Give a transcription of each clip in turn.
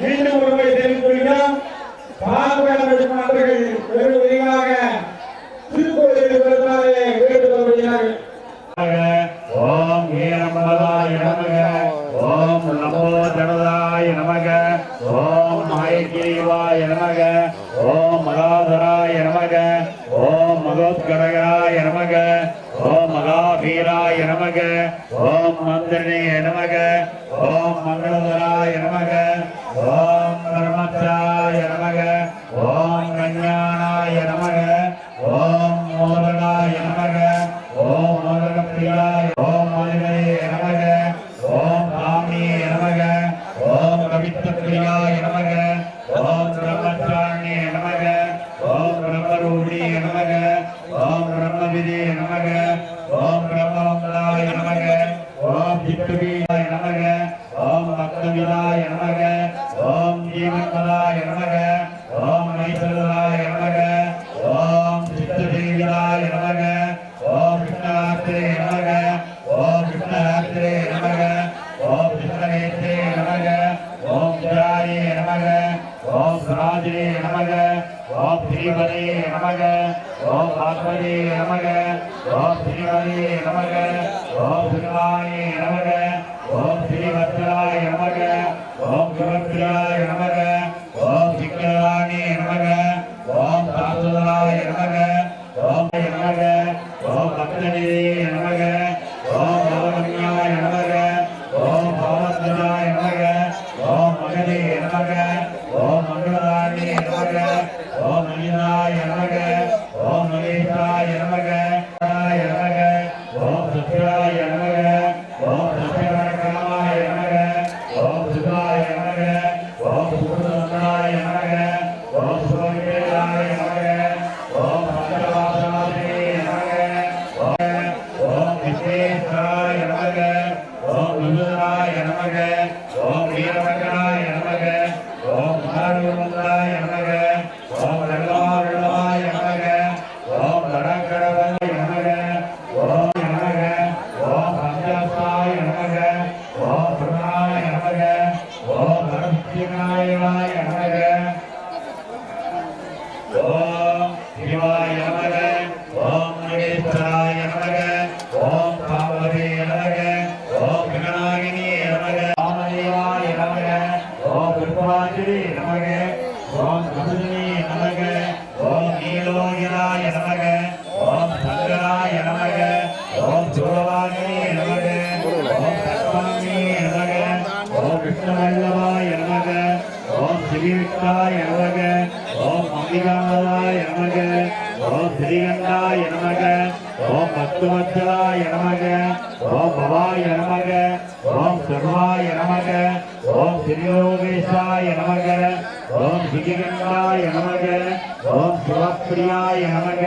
மீண்டும் ஒருமை மகாவிதே நமக. ஓம் பிரம்மலாய நமக. ஓம் திட்டுவீராய நமக. ஓம் பக்தவிதாய நமக. ஓம் ஜீவன்மலாய நமக. ஓம் மைசலாய நமக. ओम भगवान सर्वाय नमः। ओम श्रीयोगेशाय नमः। ओम श्रीगंगाय नमः। ओम शिवप्रियाय नमः।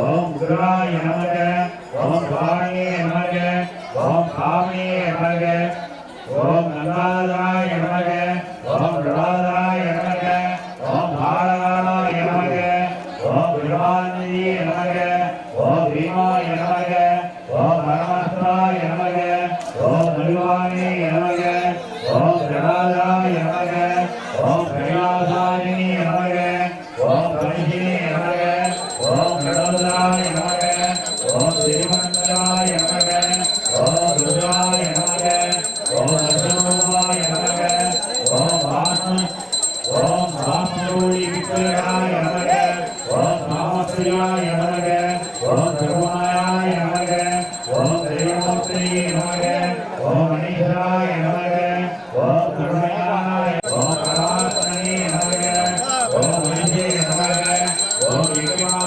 ओम गुराय नमः। ओम भाणे नमः। ओम कामे नमः। ओम नंदाय नमः।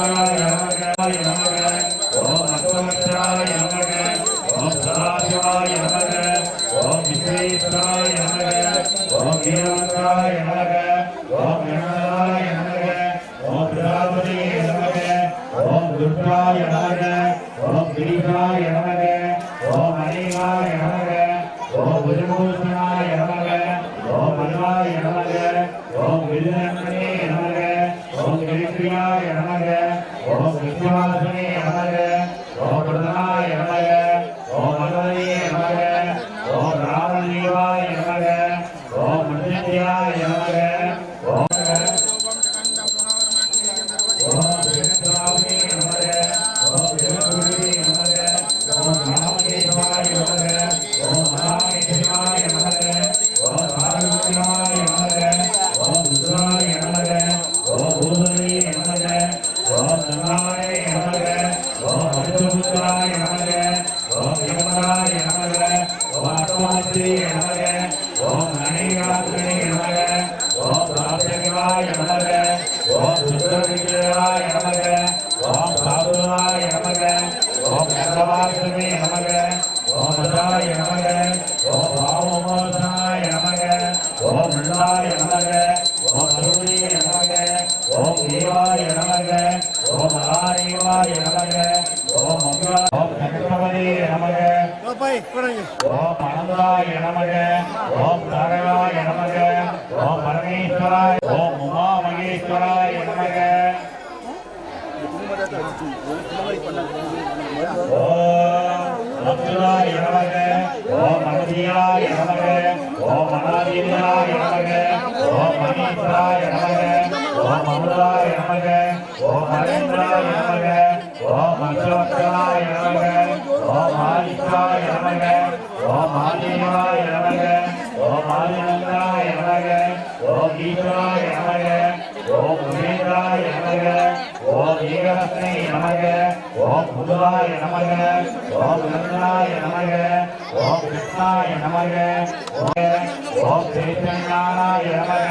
अष्टवक्त्राय नमः नमः ओम अष्टवक्त्राय नमः ओम सदाशिवाय नमः ओम विश्वेश्वराय नमः ओम वीरवंताय नमः ओम गणाय नमः ओम प्रजापतये नमः ओम दुर्गाय नमः ओम गिरिजाय अब्दुल्लाय नमः ओम महदीयाय नमः ओम महादेवाय नमः ओम मनीन्द्राय नमः ओम अमलाय नमः ओम हरेन्द्राय नमः ओम अशोकाय नमः ओम आदित्याय नमः ओम आदिवाय नमः ओम आदिनंदाय नमः ओम ईश्वराय नमः ஓம் உமேதாய நமக ஓம் ஏகரத்னை நமக ஓம் புதுவாய நமக ஓம் கங்கனாய நமக ஓம் கிருஷ்ணாய நமக ஓம் சைத்தன்யானாய நமக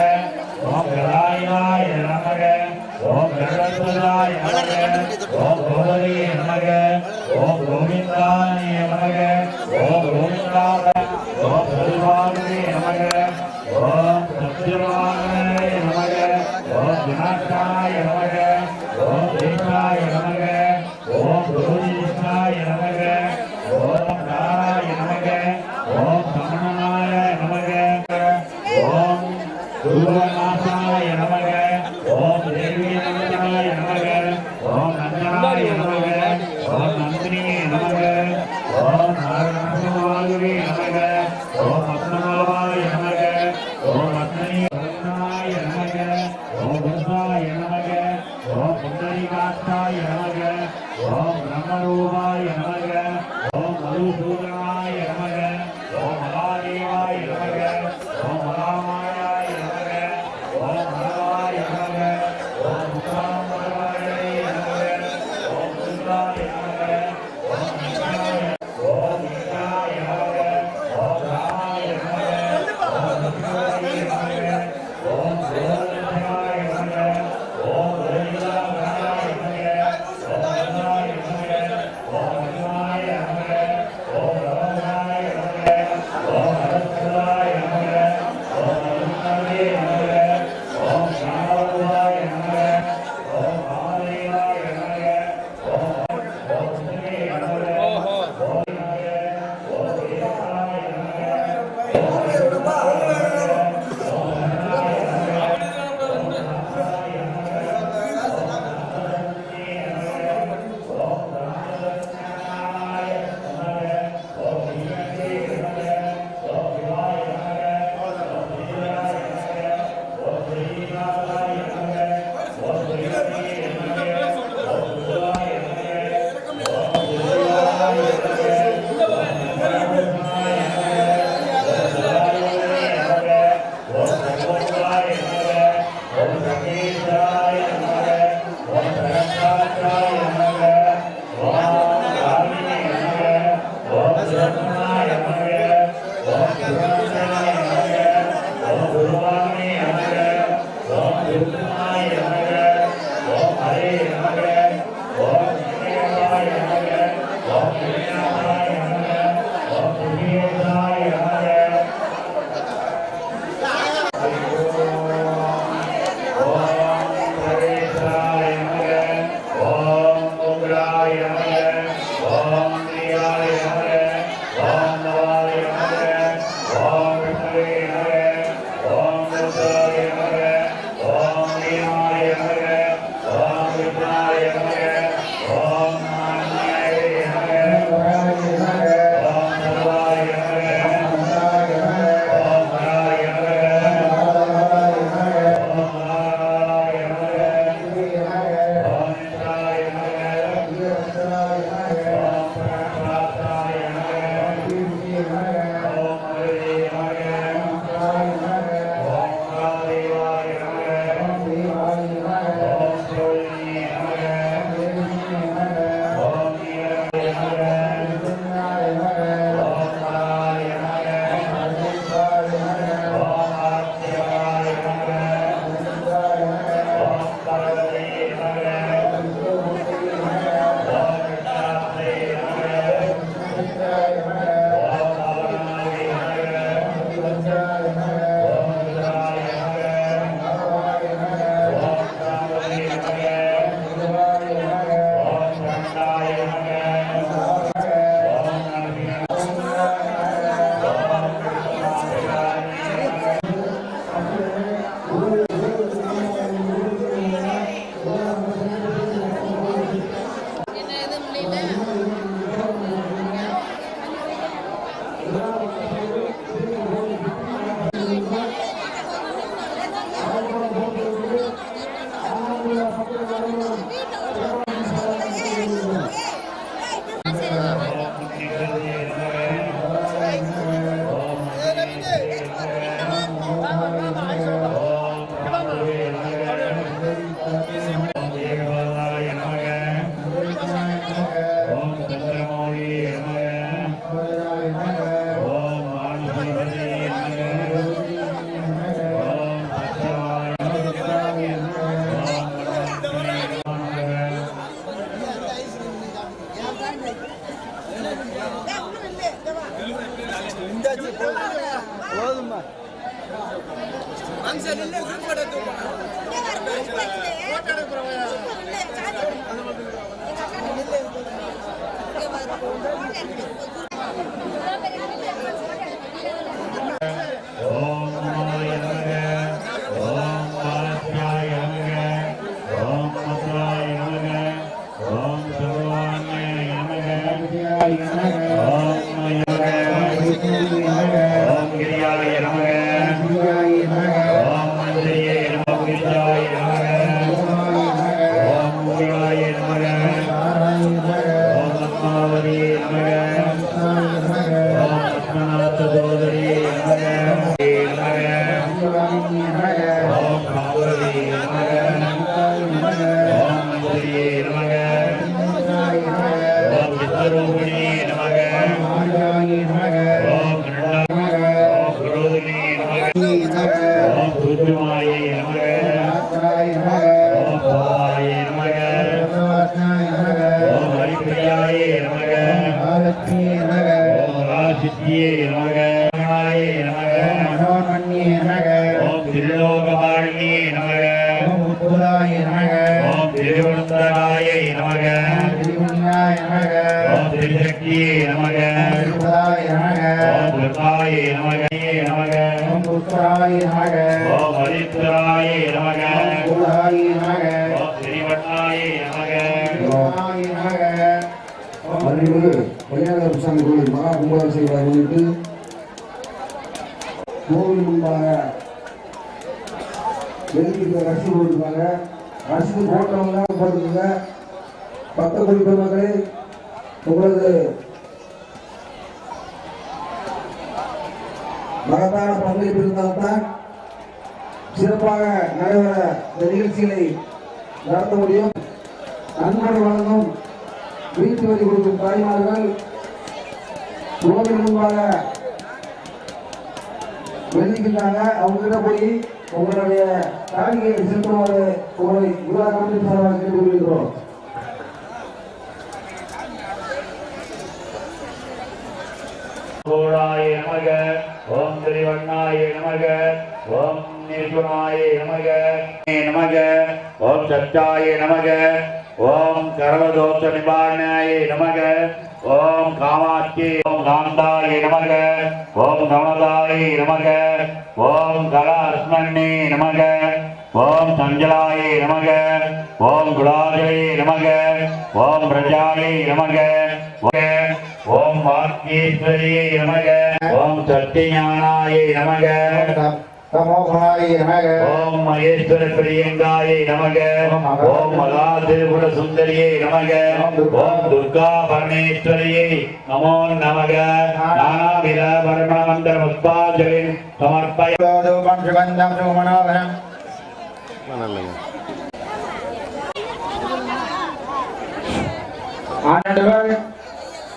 ஓம் கலாயாய நமக ஓம் கருத்துலாய நமக ஓம் கோதரிய நமக ஓம் கோவிந்தாய நமக ஓம் நமக ஓம் குருமாய நமக ராஜாய நமக ஓம் பாவாய நமக. ரத்னாய நமக. ஓம் ஹரிப்பிரியாய நமக ஆலட்சியே நமக ஓம் ராஜித்யே நமக மகாய நமக மனோன்மன்யே நமக ஓம் திரிலோகபாலினியே நமக ஓம் நமக. கிருத்தாய நமகையே நமக. ஓம் புத்தாய நமக. ஓம் அரித்ராய நமக. குலாய நமக. ஓம் ஸ்ரீவட்டாய நமக. குலாய நமக. பதினேழு பையாளர் புசாமி கோயில் மகா கும்பாரம் செய்வதை முன்னிட்டு கோவில் முன்பாக எழுதிக்கிற ரசிது போட்டுருக்காங்க ரசிது போட்டவங்க போட்டுருங்க பக்த குடி பெருமக்களே உங்களது மகத்தான பங்களிப்பு இருந்தால்தான் சிறப்பாக நடைபெற இந்த நிகழ்ச்சிகளை நடத்த முடியும். நண்பர் வழங்கும் வீட்டு வரி கொடுக்கும் தாய்மார்கள் கோவில் முன்பாக வெளிக்கிட்டாங்க அவங்ககிட்ட போய் உங்களுடைய காணிக்கையை செலுத்துமாறு உங்களை விழா கமிட்டி சார்பாக கேட்டுக்கொள்கிறோம் கோடாய நமக. ஓம் திரிவண்ணாய நமக. ஓம் நிர்குணாய நமக. நமக. ஓம் சத்தாய நமக. ஓம் கரவதோஷ நிவாரணாய நமக. ஓம் காமாட்சி. ஓம் காந்தாய நமக. ஓம் கமலதாய நமக. ஓம் கலாஸ்மன்னே நமக. ஓம் சஞ்சலாய நமக. ஓம் குலாஜலே நமக. ஓம் பிரஜாலே நமக. ஓம் வாக்கீஸ்வரியே நமக. ஓம் சத்தியஞானாய நமக. தமோகுணாய நமக. ஓம் மகேஸ்வர பிரியங்காயை நமக. ஓம் மகா திரிபுர சுந்தரியை நமக. ஓம் துர்கா பரமேஸ்வரியை நமோ நமக. நானாவித பரமண மந்திர சுகந்தம் சுமனோகரம்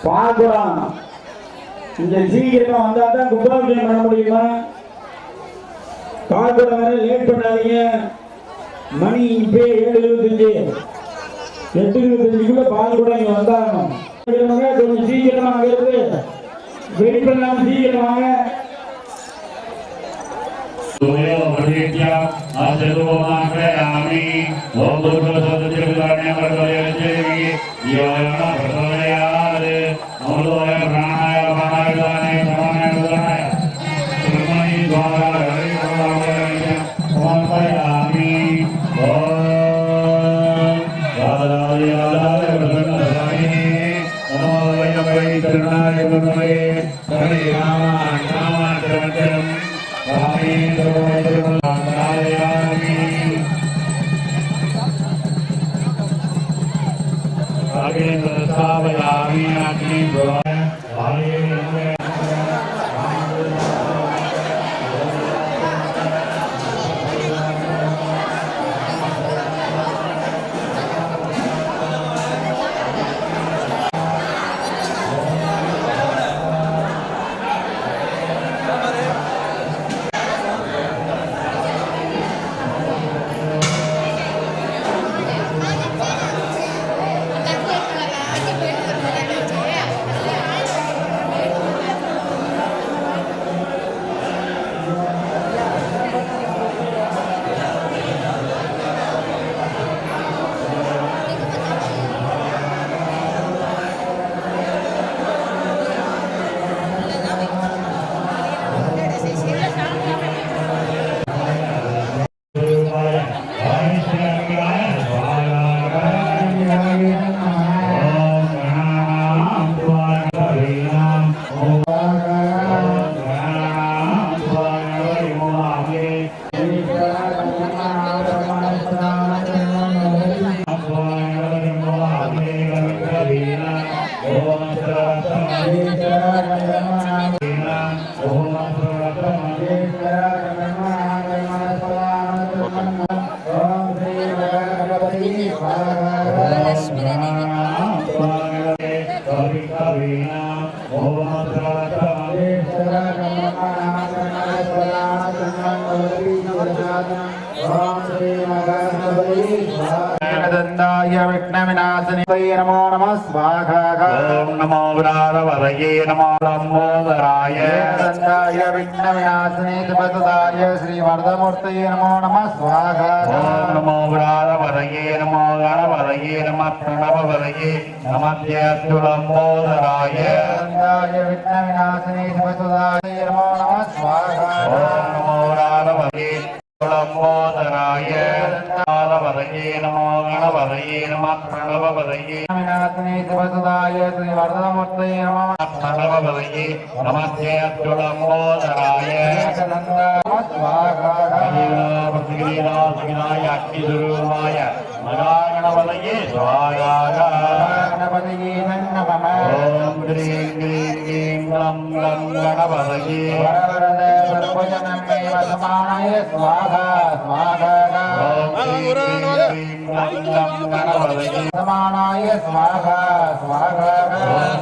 பார்க்கலாம். இங்க சீக்கிரமா வந்தா தான் கும்பாபிஷேகம் பண்ண முடியுமா? பார்க்கலாம் வேற லேட் பண்ணாதீங்க. மணி இப்போ ஏழு இருபத்தஞ்சு எட்டு இருபத்தஞ்சுக்குள்ள பால் கூட இங்க வந்தாகணும். கொஞ்சம் சீக்கிரமா வருது வெயிட் பண்ணாம சீக்கிரமாக. அசதுவமாக ராமே ஓம் துர்கோ சதுர்த்தி விதானே வரதோயே தேவி யோகனா பிரதோயா మూలధయ ప్రాణాయ ప్రాణాయ విధానాయ సమానాయ విధానాయ తిరుమణి ద్వారా హరి సమర్పయామి రాధాయ రాధాయ నమో వై తిరుణాయ నమో నమో లంబోదరాయ దండాయ విఘ్నవినాశని త్రిపదాయ శ్రీవర్ధమూర్తి నమో నమ స్వాహ ఓం నమో వ్రారవరయే నమో గణవరయే నమ ప్రణవవరయే నమత్యస్తు లంబోదరాయ దండాయ విఘ్నవినాశని త్రిపదాయ నమో నమ స్వాహ ఓం నమో వ్రారవరయే లంబోదరాయ వ్రారవరయే నమో గణవరయే నమ ప్రణవవరయే విఘ్నవినాశని త్రిపదాయ శ్రీవర్ధమూర్తి నమో ప్రణవవరయే నమత్యస్తు లంబోదరాయ నమ गणपतये नमः ॐ ह्रीं क्लीं क्लीं ग्लं ग्लं गणपतये वरवरद सर्वजनमेव समाय स्वाहा स्वाहा ॐ समानाय स्वाहा स्वाहा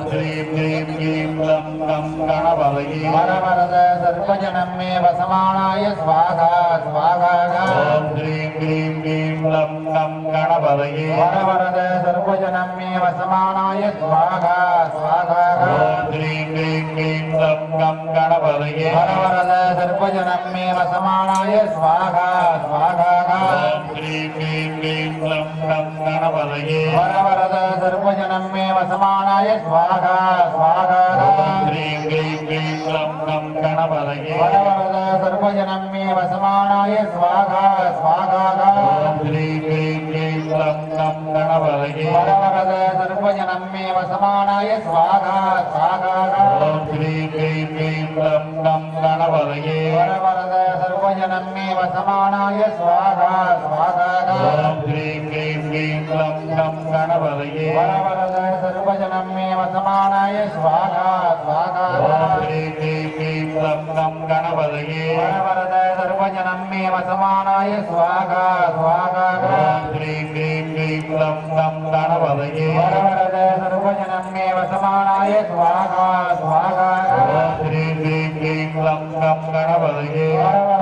ह्रीं ह्रीं ह्रीं गं गं गणपवये वरवरद सर्वजनं मे वसमानाय स्वाहा स्वाहा ह्रीं ह्रीं ह्रीं गं गं गणपवये वरवरद सर्वजनं मे वसमानाय स्वाहा स्वाहा ह्रीं ह्रीं ह्रीं गं गं गणपवये वरवरद सर्वजनं मे वसमानाय स्वाहा स्वाहा ह्रीं ह्रीं वरवरदा सर्वजनं मे वसमानाय स्वाहा स्वाहा ह्रीं क्लीं क्लीं क्लं क्लं गणपतये वरवरदा सर्वजनं मे वसमानाय स्वाहा स्वाहा ह्रीं क्लीं क्लीं क्लं क्लं गणपतये वरवरदा सर्वजनं मे वसमानाय स्वाहा स्वाहा ह्रीं क्लीं क्लीं क्लं क्लं गणपतये वरवर గ్లం గం గణపతయే వరవరద సర్వజనమేవ సమానాయ స్వాహ స్వాహ. ఓం శ్రీం హ్రీం క్లీం గ్లం గం గణపతయే వరవరద సర్వజనమేవ సమానాయ స్వాహ స్వాహ. ఓం శ్రీం హ్రీం క్లీం గ్లం గం గణపతయే వరవరద సర్వజనమేవ సమానాయ స్వాహ స్వాహ. ఓం శ్రీం హ్రీం క్లీం గ్లం గం గణపతయే వరవరద సర్వజనమేవ సమానాయ స్వాహ స్వాహ. ఓం శ్రీం హ్రీం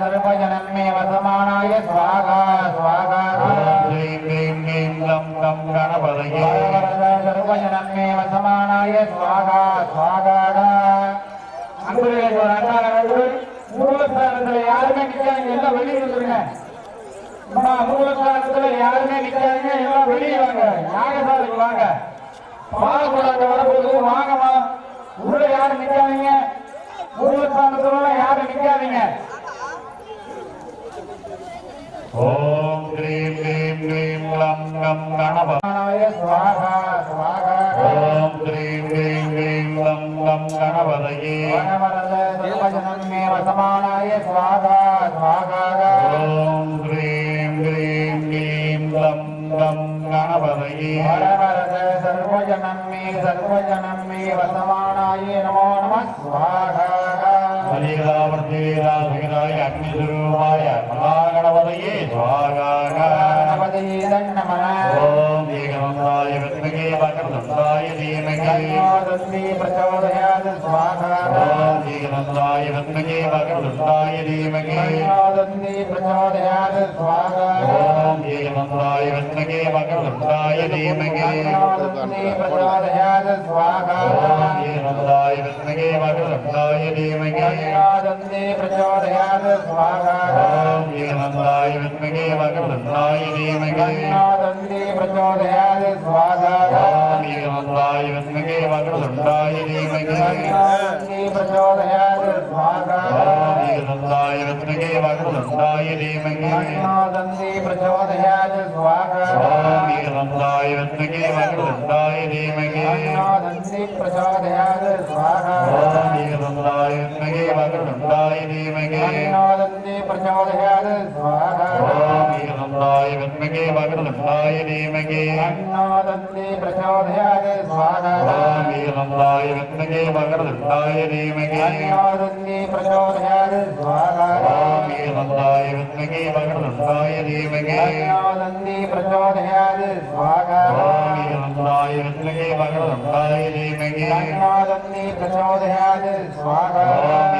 सर्वजनन्मेवसमानाय स्वाहा स्वाहा ह्रीं ह्रीं ह्रीं लं लं गणपतये सर्वजनन्मेव समानाय स्वाहा स्वाहा அன்புடைய ஒரு அண்ணாவர்கள் மூலஸ்தானத்துல யாருமே நிக்காதீங்க எல்லாம் வெளியே வந்துருங்க. யாருமே நிக்காதீங்க எல்லாம் வெளியே வாங்க. யாகசாலைக்கு வாங்க? பாலக்கூடாது வரப்போகுது வாங்கம்மா. உள்ள யாரும் நிக்காதீங்க. மூலஸ்தானத்துல யாரும் நிக்காதீங்க. ఓం హ్రీం హ్రీం హ్రీం లం గం గణపతయ స్వాహ స్వాహ. ఓం హ్రీం హ్రీం హ్రీం లం గం గణపతయే. సమానాయ స్వాహ స్వాహ. ఓం హ్రీం హ్రీం హ్రీం లం గం గణపతయే. సర్వజనం మే సర్వజనం మే వసమానాయ నమో నమ. స్వాహ. सलिलावर्तीरासगिराय अग्निस्वरूपाय महागणपतये स्वागागणपतये ॐ दीर्घमन्दाय विद्महे वक्रतुण्डाय धीमहि तस्मै प्रचोदयात् स्वाहा ॐ दीर्घमन्दाय विद्महे वक्रतुण्डाय धीमहि तस्मै प्रचोदयात् स्वाहा ॐ दीर्घमन्दाय विद्महे वक्रतुण्डाय धीमहि तस्मै प्रचोदयात् स्वाहा ॐ दीर्घमन्दाय विद्महे वक्रतुण्डाय धीमहि वीरानन्दे प्रचोदयात् स्वाहाय विद्महे वक्रवृन्दाय धीमहिनादन्दे प्रचोदयात् स्वाहाय विद्महे वक्रवृन्दाय धीमहिनादन्दे प्रचोदयात् स्वाहाय विद्महे वक्रवृन्दाय धीमहिनादन्दे प्रचोदयात् स्वाहाय विद्महे वक्रवृन्दाय धीमहिनादन्दे प्रचोदयात् स्वाहा Swagger, Swagger, Swagger,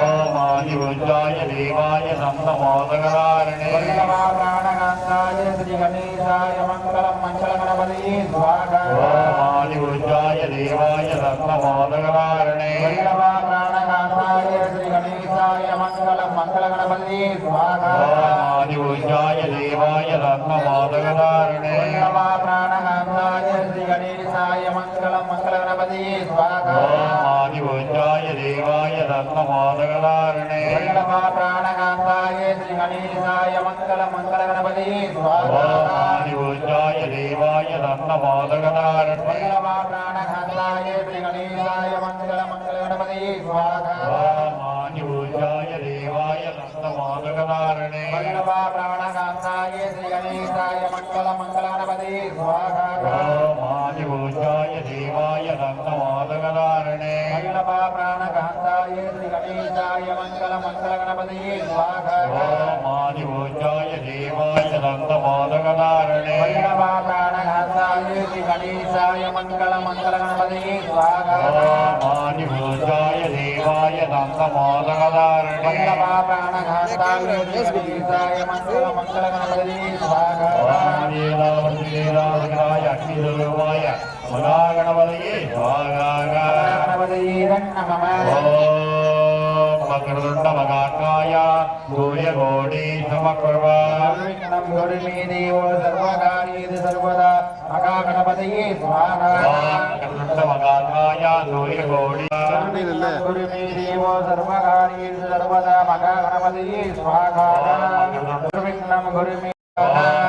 ोमायुजाय देवाय सन्तमोदकरारणे प्राणगङ्गाय श्रीगणेशाय मङ्गलं मङ्गलगणपतये स्वाहा ओमायुजाय देवाय सन्तमोदकरारणे प्राणगङ्गाय श्रीगणेशाय मङ्गलं मङ्गलगणपतये स्वाहा ओमायुजाय देवाय सन्तमोदकरारणे प्राणगङ्गाय श्रीगणेशाय मङ्गलं मङ्गलगणपतये स्वाहा ദേവായ ദേവായ തത്വബോധകതാരണേ പ്രാണകാന്തായ ശ്രീഗണേശായ മംഗള മംഗളഗണപതി ൂജായ ദേവായ തത്വബോധകതാരണേ പ്രാണകാന്തായ ശ്രീഗണേശായ മംഗള മംഗളഗണപതി ൂജായ ദേവായ തത്വബോധകതാരണേ പ്രാണകാന്തായ ശ്രീഗണേശായ മംഗള മംഗളഗണപതി സ്വാഹാ ദേവായ തത്വബോധകതാരണേ प्राणकान्ताय श्रीगणेशाय मङ्गलमङ्गलगणपतये स्वाहामानिभोजाय देवाय नन्दमादगणारणे प्राणघाताय श्रीगणेशाय मङ्गलमङ्गलगणपतये स्वाहामानिभोजाय देवाय नन्दमादगणारणे प्राणघाताय श्रीगणेशाय मङ्गलमङ्गलगणपतये स्वाहा சூரியகோடி சமக்குர்வா விக்னம் குருமே தேவோ சர்வகாரியது சர்வதா மகாகணபதையே சுவாகா மகரதுண்ட மகாக்காய சூரியகோடி குருமே தேவோ சர்வகாரியது சர்வதா மகாகணபதையே சுவாகா விக்னம் குருமே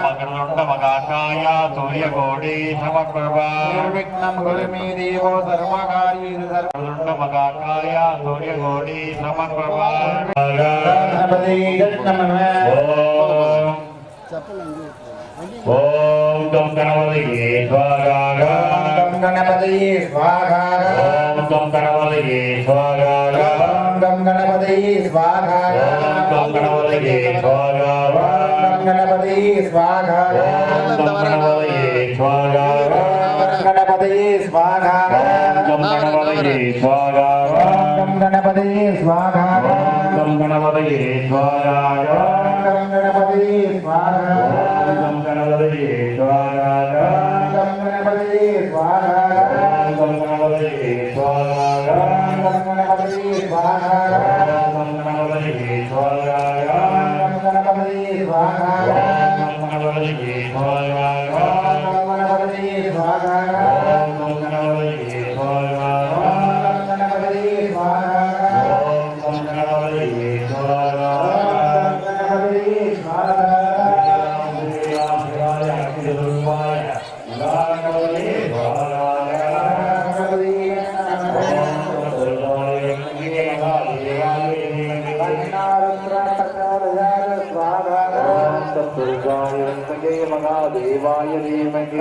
மகரதுண்ட மகாக்காய சூரியகோடி சமக்குர்வா விக்னம் குருமே தேவோ नमदाकाया सूर्यगोड़ी नमन ओम गम गणपतये स्वाहा गम गणपतये स्वाहा ओम गम गणपतये स्वाहा गम गणपतये स्वाहा गम गणपतये स्वाहा गम गणपतये स्वाहा गम गणपतये स्वाहा गम स्वाहा గణపతయే స్వాహ గణపతయే స్వాహ గం గణపతయే స్వాహ గం గణపతయే స్వాహ గం గణపతయే స్వాహ గం గణపతయే స్వాహ గం గణపతయే స్వాహ గం గణపతయే స్వాహ గం గణపతయే స్వాహ గం గణపతయే స్వాహ గం గణపతయే స్వాహ గం గణపతయే స్వాహ சிவாய தீமகி